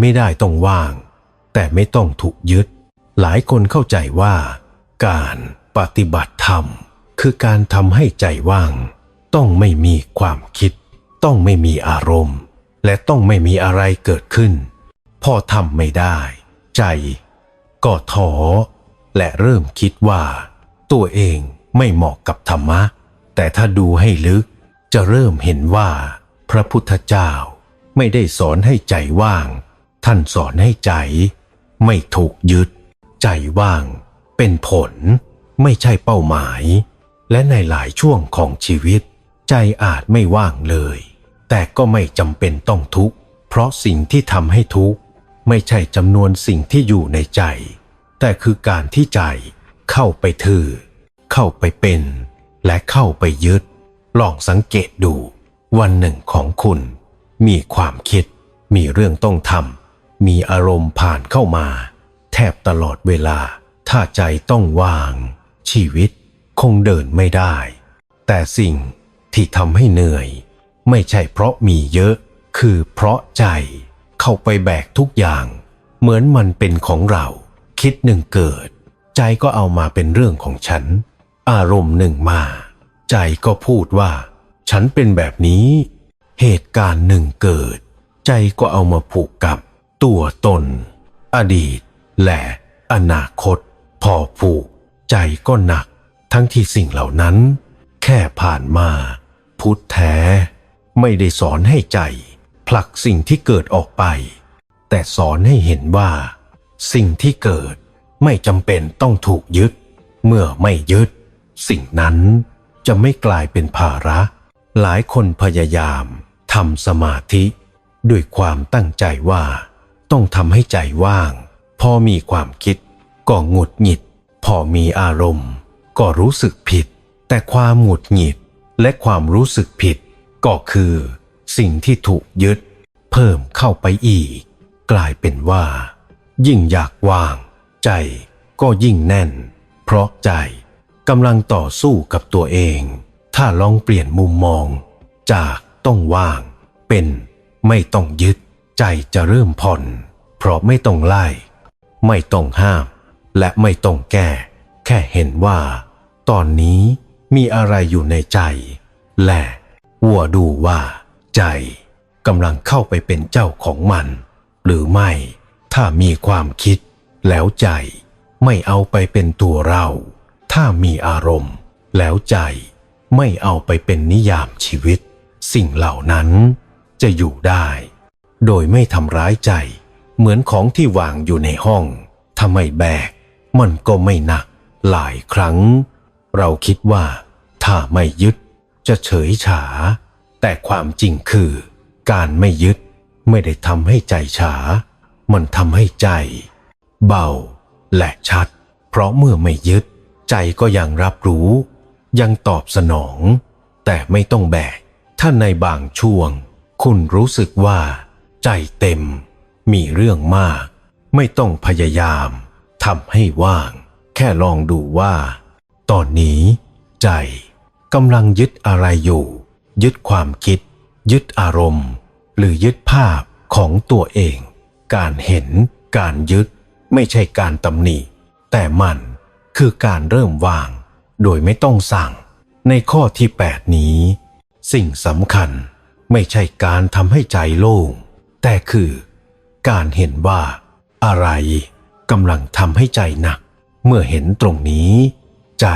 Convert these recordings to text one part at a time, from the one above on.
ไม่ได้ต้องว่าง แต่ไม่ต้องถูกยึด หลายคนเข้าใจว่า การปฏิบัติธรรม คือการทำให้ใจว่าง ต้องไม่มีความคิด ต้องไม่มีอารมณ์ และต้องไม่มีอะไรเกิดขึ้น พอทำไม่ได้ ใจ ก็ท้อและเริ่มคิดว่า ตัวเองไม่เหมาะกับธรรมะ แต่ถ้าดูให้ลึกจะเริ่มเห็นว่า พระพุทธเจ้าไม่ได้สอนให้ใจว่าง ท่านสอนให้ใจ ไม่ถูกยึด ใจว่าง เป็นผล ไม่ใช่เป้าหมาย และในหลายช่วงของชีวิต ใจอาจไม่ว่างเลย แต่ก็ไม่จำเป็นต้องทุกข์ เพราะสิ่งที่ทำให้ทุกข์ ไม่ใช่จำนวนสิ่งที่อยู่ในใจ แต่คือการที่ใจเข้าไปถือ เข้าไปเป็น และเข้าไปยึด ลองสังเกตดู วันหนึ่งของคุณ มีความคิดมีเรื่องต้องทำ มีอารมณ์ผ่านเข้ามา แทบตลอดเวลา ถ้าใจต้องวาง ชีวิตคงเดินไม่ได้ แต่สิ่งที่ทำให้เหนื่อย ไม่ใช่เพราะมีเยอะ คือเพราะใจเข้าไปแบกทุกอย่าง เหมือนมันเป็นของเรา คิดหนึ่งเกิด ใจก็เอามาเป็นเรื่องของฉัน อารมณ์หนึ่งมา ใจก็พูดว่า ฉันเป็นแบบนี้ เหตุการณ์หนึ่งเกิด ใจก็เอามาผูกกับ ตัวตน อดีต และอนาคต พอผูก ใจก็หนัก ทั้งที่สิ่งเหล่านั้น แค่ผ่านมา พุทธแท้ ไม่ได้สอนให้ใจ ผลักสิ่งที่เกิดออกไป แต่สอนให้เห็นว่า สิ่งที่เกิดไม่จำเป็นต้องถูกยึด เมื่อไม่ยึด สิ่งนั้นจะไม่กลายเป็นภาระ หลายคนพยายามทำสมาธิ ด้วยความตั้งใจว่า ต้องทำให้ใจว่าง พอมีความคิด ก็หงุดหงิด พอมีอารมณ์ ก็รู้สึกผิด แต่ความหงุดหงิดและความรู้สึกผิด ก็คือ สิ่งที่ถูกยึด เพิ่มเข้าไปอีก กลายเป็นว่า ยิ่งอยากว่าง ใจก็ยิ่งแน่น เพราะใจกำลังต่อสู้กับตัวเอง ถ้าลองเปลี่ยนมุมมอง จากต้องว่าง เป็นไม่ต้องยึด ใจจะเริ่มผ่อน เพราะไม่ต้องไล่ ไม่ต้องห้าม และไม่ต้องแก้ แค่เห็นว่า ตอนนี้มีอะไรอยู่ในใจ และวัวดูว่า ใจกำลังเข้าไปเป็นเจ้าของมัน หรือไม่ ถ้ามีความคิด แล้วใจไม่เอาไปเป็นตัวเรา ถ้ามีอารมณ์ แล้วใจไม่เอาไปเป็นนิยามชีวิต สิ่งเหล่านั้นจะอยู่ได้ โดยไม่ทำร้ายใจ เหมือนของที่วางอยู่ในห้องถ้าไม่แบก มันก็ไม่หนัก หลายครั้ง เราคิดว่า ถ้าไม่ยึด จะเฉยฉา แต่ความจริงคือ การไม่ยึดไม่ได้ทำให้ใจฉา มันทำให้ใจ เบา และชัด เพราะเมื่อไม่ยึด ใจก็ยังรับรู้ ยังตอบสนอง แต่ไม่ต้องแบก ถ้าในบางช่วง คุณรู้สึกว่า ใจเต็ม มีเรื่องมาก ไม่ต้องพยายามทำให้ว่าง แค่ลองดูว่า ตอนนี้ ใจกำลังยึดอะไรอยู่ ยึดความคิด ยึดอารมณ์ หรือยึดภาพของตัวเอง การเห็น การยึด ไม่ใช่การตำหนิ แต่มันคือการเริ่มวาง โดยไม่ต้องสั่ง ในข้อที่ 8 นี้ สิ่งสำคัญไม่ใช่การทำให้ใจโล่ง แต่คือการเห็นว่าอะไรกำลังทำให้ใจหนัก เมื่อเห็นตรงนี้ ใจ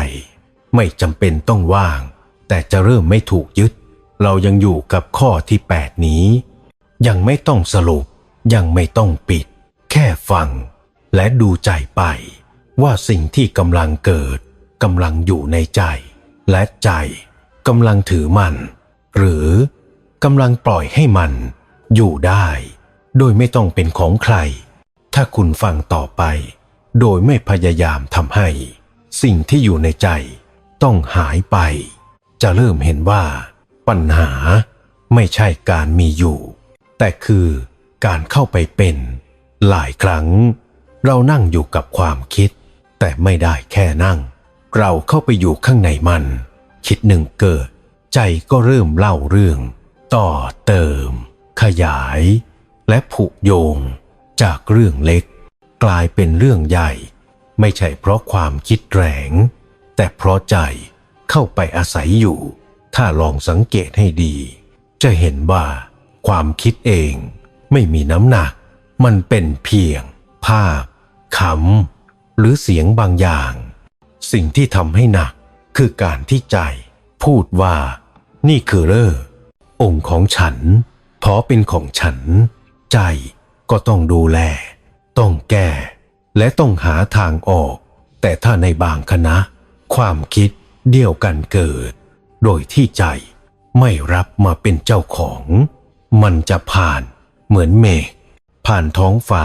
ไม่จำเป็นต้องว่าง แต่จะเริ่มไม่ถูกยึด เรายังอยู่กับข้อที่ 8 นี้ ยังไม่ต้องสรุป ยังไม่ต้องปิด แค่ฟัง และดูใจไป ว่าสิ่งที่กำลังเกิดกำลังอยู่ในใจ และใจกำลังถือมัน หรือกำลังปล่อยให้มัน อยู่ได้โดยไม่ต้องเป็นของใคร ถ้าคุณฟังต่อไป โดยไม่พยายามทำให้ สิ่งที่อยู่ในใจ ต้องหายไป จะเริ่มเห็นว่า ปัญหาไม่ใช่การมีอยู่ แต่คือการเข้าไปเป็น หลายครั้ง เรานั่งอยู่กับความคิด แต่ไม่ได้แค่นั่ง เราเข้าไปอยู่ข้างในมัน คิดหนึ่งเกิด ใจก็เริ่มเล่าเรื่อง ต่อเติม ขยายและผูกโยงจากเรื่องเล็ก กลายเป็นเรื่องใหญ่ ไม่ใช่เพราะความคิดแรง แต่เพราะใจเข้าไปอาศัยอยู่ ถ้าลองสังเกตให้ดี จะเห็นว่า ความคิดเองไม่มีน้ำหนัก มันเป็นเพียง ภาพคำหรือเสียงบางอย่าง สิ่งที่ทำให้หนักคือการที่ใจ พูดว่า นี่คือเร่อองค์ของฉัน เพราะเป็นของฉัน ใจก็ต้องดูแล ต้องแก้ และต้องหาทางออก แต่ถ้าในบางคณะ ความคิดเดียวกันเกิด โดยที่ใจไม่รับมาเป็นเจ้าของ มันจะผ่านเหมือนเมฆผ่านท้องฟ้า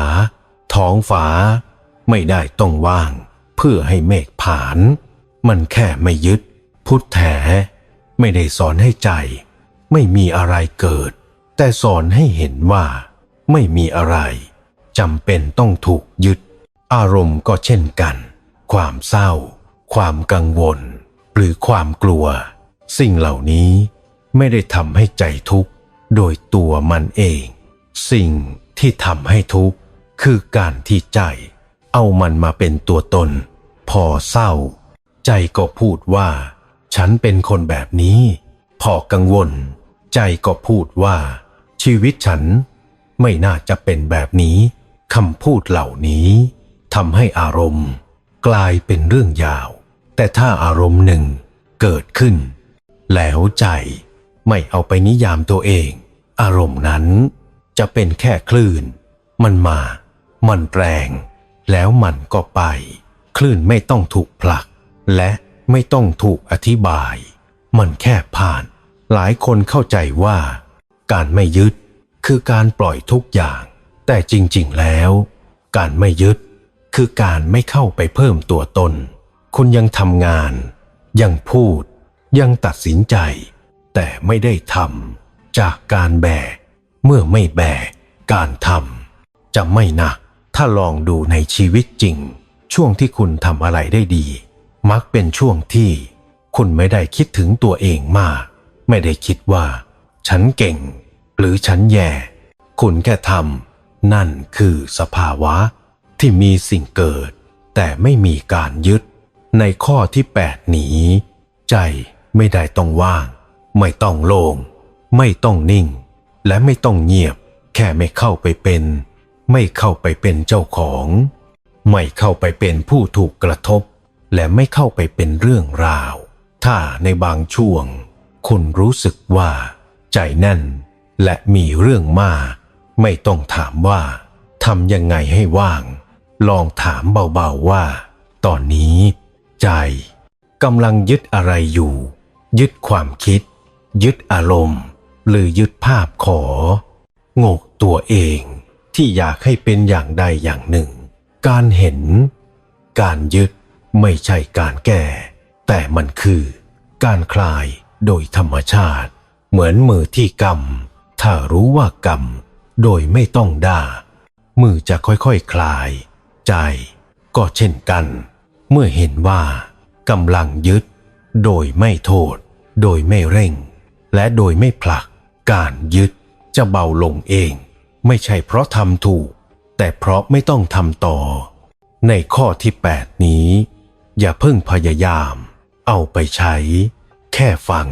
ท้องฟ้า ไม่ได้ต้องว่าง เพื่อให้เมฆผ่าน มันแค่ไม่ยึด พุทธแท้ไม่ได้สอนให้ใจ ไม่มีอะไรเกิด แต่สอนให้เห็นว่า ไม่มีอะไรจำเป็นต้องถูกยึด อารมณ์ก็เช่นกัน ความเศร้า ความกังวล หรือความกลัว สิ่งเหล่านี้ไม่ได้ทำให้ใจทุกข์โดยตัวมันเอง สิ่งที่ทำให้ทุกข์คือการที่ใจ เอามันมาเป็นตัวตน พอเศร้า ใจก็พูดว่า ฉันเป็นคนแบบนี้ พอกังวล ใจก็พูดว่า ชีวิตฉันไม่น่าจะเป็นแบบนี้คำพูดเหล่านี้ทำให้อารมณ์ กลายเป็นเรื่องยาว แต่ถ้าอารมณ์หนึ่งเกิดขึ้น แล้วใจไม่เอาไปนิยามตัวเอง อารมณ์นั้นจะเป็นแค่คลื่น มันมา มันแรง แล้วมันก็ไป คลื่นไม่ต้องถูกผลัก และไม่ต้องถูกอธิบาย มันแค่ผ่าน หลายคนเข้าใจว่า การไม่ยึด คือการปล่อยทุกอย่าง แต่จริง ๆ แล้ว การไม่ยึด คือการไม่เข้าไปเพิ่มตัวตน คุณยังทำงาน ยังพูด ยังตัดสินใจ แต่ไม่ได้ทำจากการแบกเมื่อไม่แบกการทำจะไม่หนัก ถ้าลองดูในชีวิตจริง ช่วงที่คุณทำอะไรได้ดี มักเป็นช่วงที่ คุณไม่ได้คิดถึงตัวเองมาก ไม่ได้คิดว่า ฉันเก่ง หรือฉันแย่ คุณแค่ทำนั่นคือสภาวะที่มีสิ่งเกิด แต่ไม่มีการยึด ในข้อที่แปดนี้ ใจไม่ได้ต้องว่าง ไม่ต้องโลง่งไม่ต้องนิ่ง และไม่ต้องเงียบ แค่ไม่เข้าไปเป็น ไม่เข้าไปเป็นเจ้าของ ไม่เข้าไปเป็นผู้ถูกกระทบ และไม่เข้าไปเป็นเรื่องราว ถ้าในบางช่วง คุณรู้สึกว่า ใจแน่น และมีเรื่องมาก ไม่ต้องถามว่าทำยังไงให้ว่าง ลองถามเบาๆว่า ตอนนี้ ใจกำลังยึดอะไรอยู่ ยึดความคิด ยึดอารมณ์ หรือยึดภาพขอโงกตัวเองที่อยากให้เป็นอย่างใดอย่างหนึ่ง การเห็น การยึดไม่ใช่การแก้ แต่มันคือ การคลายโดยธรรมชาติ เหมือนมือที่กำ ถ้ารู้ว่ากำโดยไม่ต้องด่า มือจะค่อยๆคคลาย ใจ ก็เช่นกัน เมื่อเห็นว่ากำลังยึด โดยไม่โทษ โดยไม่เร่ง และโดยไม่ผลัก การยึดจะเบาลงเอง ไม่ใช่เพราะทำถูก แต่เพราะไม่ต้องทำต่อ ในข้อที่ 8 นี้ อย่าเพิ่งพยายาม เอาไปใช้ แค่ฟัง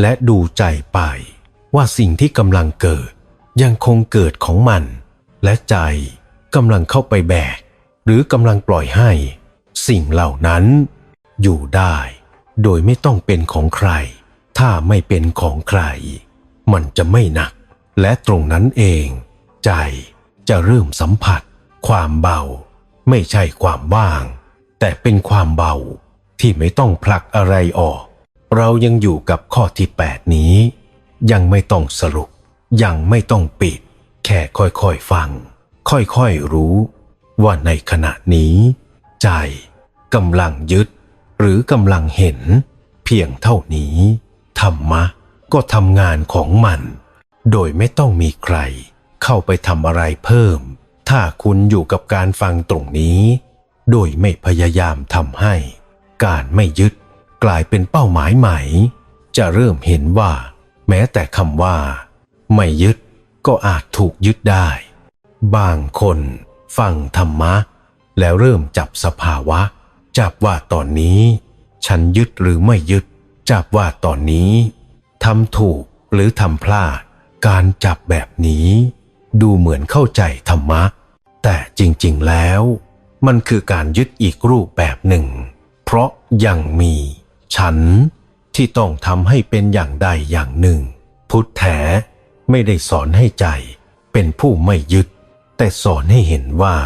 และดูใจไป ว่าสิ่งที่กำลังเกิดยังคงเกิดของมัน และใจกำลังเข้าไปแบก หรือกำลังปล่อยให้ สิ่งเหล่านั้น อยู่ได้ โดยไม่ต้องเป็นของใคร ถ้าไม่เป็นของใคร มันจะไม่หนัก และตรงนั้นเอง ใจจะเริ่มสัมผัส ความเบา ไม่ใช่ความว่าง แต่เป็นความเบาที่ไม่ต้องผลักอะไรออก เรายังอยู่กับข้อที่ 8 นี้ ยังไม่ต้องสรุป ยังไม่ต้องปิด แค่ค่อยๆฟัง ค่อยๆรู้ ว่าในขณะนี้ ใจกำลังยึด หรือกำลังเห็น เพียงเท่านี้ ธรรมะก็ทำงานของมัน โดยไม่ต้องมีใคร เข้าไปทำอะไรเพิ่ม ถ้าคุณอยู่กับการฟังตรงนี้ โดยไม่พยายามทำให้ การไม่ยึดกลายเป็นเป้าหมายใหม่ จะเริ่มเห็นว่า แม้แต่คำว่า ไม่ยึดก็อาจถูกยึดได้ บางคนฟังธรรมะ แล้วเริ่มจับสภาวะ จับว่าตอนนี้ ฉันยึดหรือไม่ยึด จับว่าตอนนี้ทำถูกหรือทำพลาด การจับแบบนี้ ดูเหมือนเข้าใจธรรมะ แต่จริงๆแล้ว มันคือการยึดอีกรูปแบบหนึ่ง เพราะยังมี ฉัน ที่ต้องทำให้เป็นอย่างใดอย่างหนึ่ง พุทธแท้ไม่ได้สอนให้ใจเป็นผู้ไม่ยึด แต่สอนให้เห็นว่า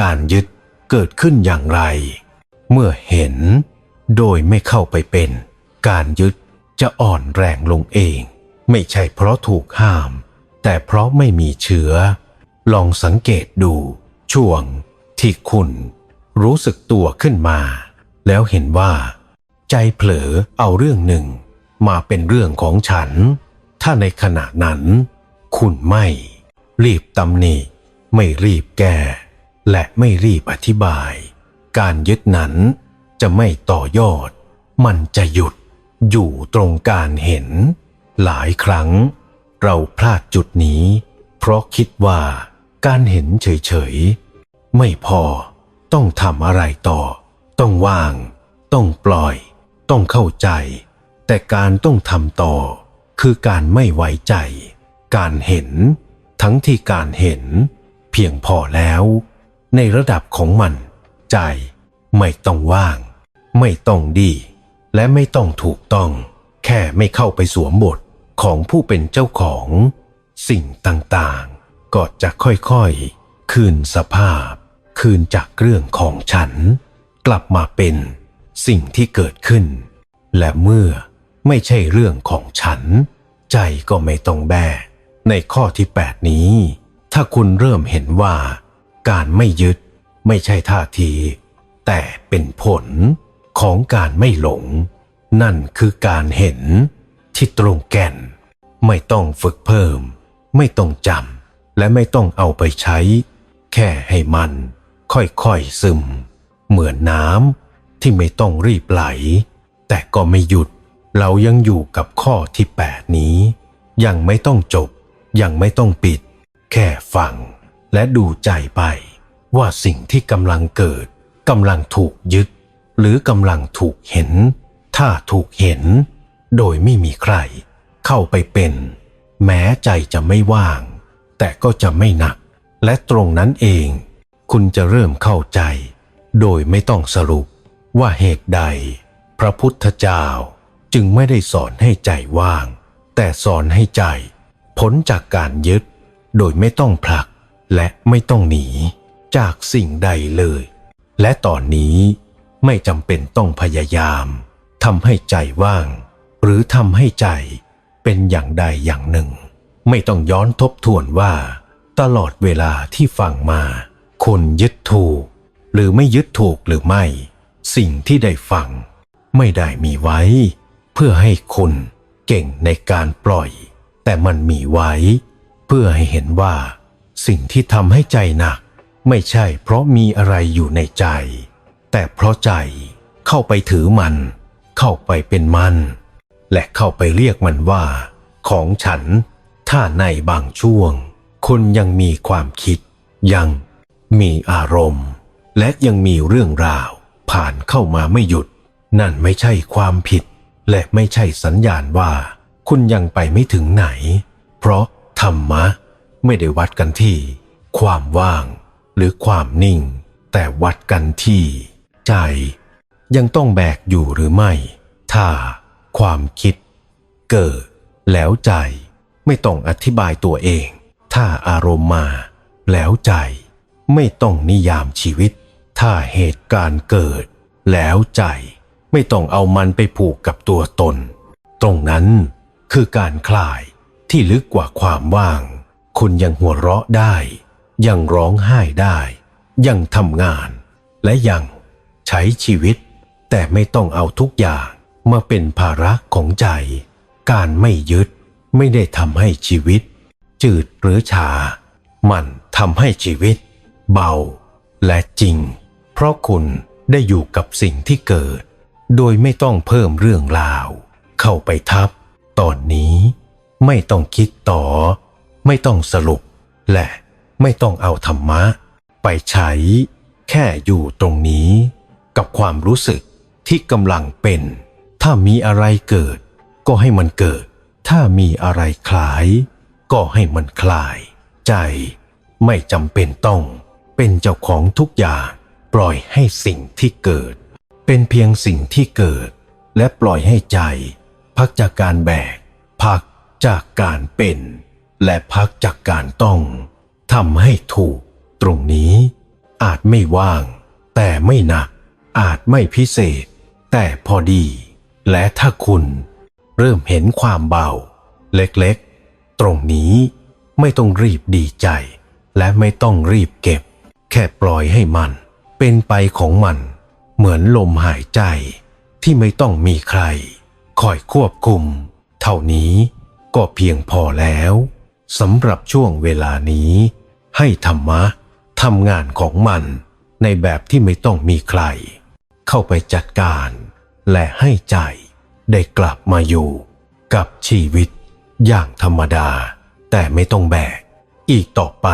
การยึดเกิดขึ้นอย่างไร เมื่อเห็น โดยไม่เข้าไปเป็น การยึดจะอ่อนแรงลงเอง ไม่ใช่เพราะถูกห้าม แต่เพราะไม่มีเชื้อ ลองสังเกตดู ช่วงที่คุณรู้สึกตัวขึ้นมา แล้วเห็นว่า ใจเผลอเอาเรื่องหนึ่งมาเป็นเรื่องของฉัน ถ้าในขณะนั้น คุณไม่ รีบตำหนิไม่รีบแก้ และไม่รีบอธิบาย การยึดนั้นจะไม่ต่อยอด มันจะหยุดอยู่ตรงการเห็น หลายครั้ง เราพลาดจุดนี้ เพราะคิดว่าการเห็นเฉยๆ ไม่พอต้องทำอะไรต่อ ต้องวาง ต้องปล่อย ต้องเข้าใจ แต่การต้องทำต่อ คือการไม่ไว้ใจ การเห็น ทั้งที่การเห็น เพียงพอแล้ว ในระดับของมัน ใจ ไม่ต้องว่าง ไม่ต้องดี และไม่ต้องถูกต้อง แค่ไม่เข้าไปสวมบทของผู้เป็นเจ้าของ สิ่งต่างๆ ก็จะค่อยๆ คืนสภาพ คืนจากเรื่องของฉัน กลับมาเป็น สิ่งที่เกิดขึ้น และเมื่อไม่ใช่เรื่องของฉัน ใจก็ไม่ต้องแบกในข้อที่ 8 นี้ ถ้าคุณเริ่มเห็นว่า การไม่ยึดไม่ใช่ท่าที แต่เป็นผลของการไม่หลง นั่นคือการเห็นที่ตรงแก่น ไม่ต้องฝึกเพิ่ม ไม่ต้องจำและไม่ต้องเอาไปใช้ แค่ให้มันค่อยๆซึม เหมือนน้ำ ที่ไม่ต้องรีบไหล แต่ก็ไม่หยุด เรายังอยู่กับข้อที่แปดนี้ ยังไม่ต้องจบ ยังไม่ต้องปิด แค่ฟัง และดูใจไป ว่าสิ่งที่กำลังเกิดกำลังถูกยึด หรือกำลังถูกเห็น ถ้าถูกเห็น โดยไม่มีใคร เข้าไปเป็น แม้ใจจะไม่ว่าง แต่ก็จะไม่หนัก และตรงนั้นเอง คุณจะเริ่มเข้าใจ โดยไม่ต้องสรุป ว่าเหตุใด พระพุทธเจ้าจึงไม่ได้สอนให้ใจว่าง แต่สอนให้ใจพ้นจากการยึด โดยไม่ต้องผลักและไม่ต้องหนีจากสิ่งใดเลย และตอนนี้ไม่จำเป็นต้องพยายามทำให้ใจว่าง หรือทำให้ใจเป็นอย่างใดอย่างหนึ่ง ไม่ต้องย้อนทบทวนว่า ตลอดเวลาที่ฟังมา คุณยึดถูก หรือไม่ยึดถูกหรือไม่ สิ่งที่ได้ฟังไม่ได้มีไว้ เพื่อให้คุณเก่งในการปล่อย แต่มันมีไว้ เพื่อให้เห็นว่า สิ่งที่ทำให้ใจหนัก ไม่ใช่เพราะมีอะไรอยู่ในใจ แต่เพราะใจเข้าไปถือมัน เข้าไปเป็นมัน และเข้าไปเรียกมันว่า ของฉัน ถ้าในบางช่วงคุณยังมีความคิด ยังมีอารมณ์ และยังมีเรื่องราว ผ่านเข้ามาไม่หยุด นั่นไม่ใช่ความผิด และไม่ใช่สัญญาณว่า คุณยังไปไม่ถึงไหน เพราะธรรมะไม่ได้วัดกันที่ ความว่าง หรือความนิ่ง แต่วัดกันที่ ใจ ยังต้องแบกอยู่หรือไม่ ถ้า ความคิด เกิด แล้วใจ ไม่ต้องอธิบายตัวเอง ถ้าอารมณ์มา แล้วใจ ไม่ต้องนิยามชีวิต ถ้าเหตุการณ์เกิด แล้วใจไม่ต้องเอามันไปผูกกับตัวตน ตรงนั้นคือการคลายที่ลึกกว่าความว่าง คุณยังหัวเราะได้ ยังร้องไห้ได้ ยังทำงาน และยังใช้ชีวิต แต่ไม่ต้องเอาทุกอย่างมาเป็นภาระของใจ การไม่ยึดไม่ได้ทำให้ชีวิต จืดหรือชา มันทำให้ชีวิต เบาและจริง เพราะคุณได้อยู่กับสิ่งที่เกิด โดยไม่ต้องเพิ่มเรื่องราว เข้าไปทับ ตอนนี้ไม่ต้องคิดต่อ ไม่ต้องสรุป และไม่ต้องเอาธรรมะ ไปใช้ แค่อยู่ตรงนี้ กับความรู้สึกที่กำลังเป็น ถ้ามีอะไรเกิด ก็ให้มันเกิด ถ้ามีอะไรคลาย ก็ให้มันคลาย ใจ ไม่จำเป็นต้องเป็นเจ้าของทุกอย่าง ล่อยให้สิ่งที่เกิด เป็นเพียงสิ่งที่เกิด และปล่อยให้ใจ พักจากการแบก พักจากการเป็น และพักจากการต้องทำให้ถูก ตรงนี้ อาจไม่ว่าง แต่ไม่หนัก อาจไม่พิเศษ แต่พอดี และถ้าคุณ เริ่มเห็นความเบา เล็กๆ ตรงนี้ไม่ต้องรีบดีใจ และไม่ต้องรีบเก็บ แค่ปล่อยให้มัน เป็นไปของมัน เหมือนลมหายใจที่ไม่ต้องมีใคร คอยควบคุม เท่านี้ก็เพียงพอแล้วสำหรับช่วงเวลานี้ ให้ธรรมะทำงานของมันในแบบที่ไม่ต้องมีใคร เข้าไปจัดการ และให้ใจได้กลับมาอยู่กับชีวิตอย่างธรรมดา แต่ไม่ต้องแบก อีกต่อไป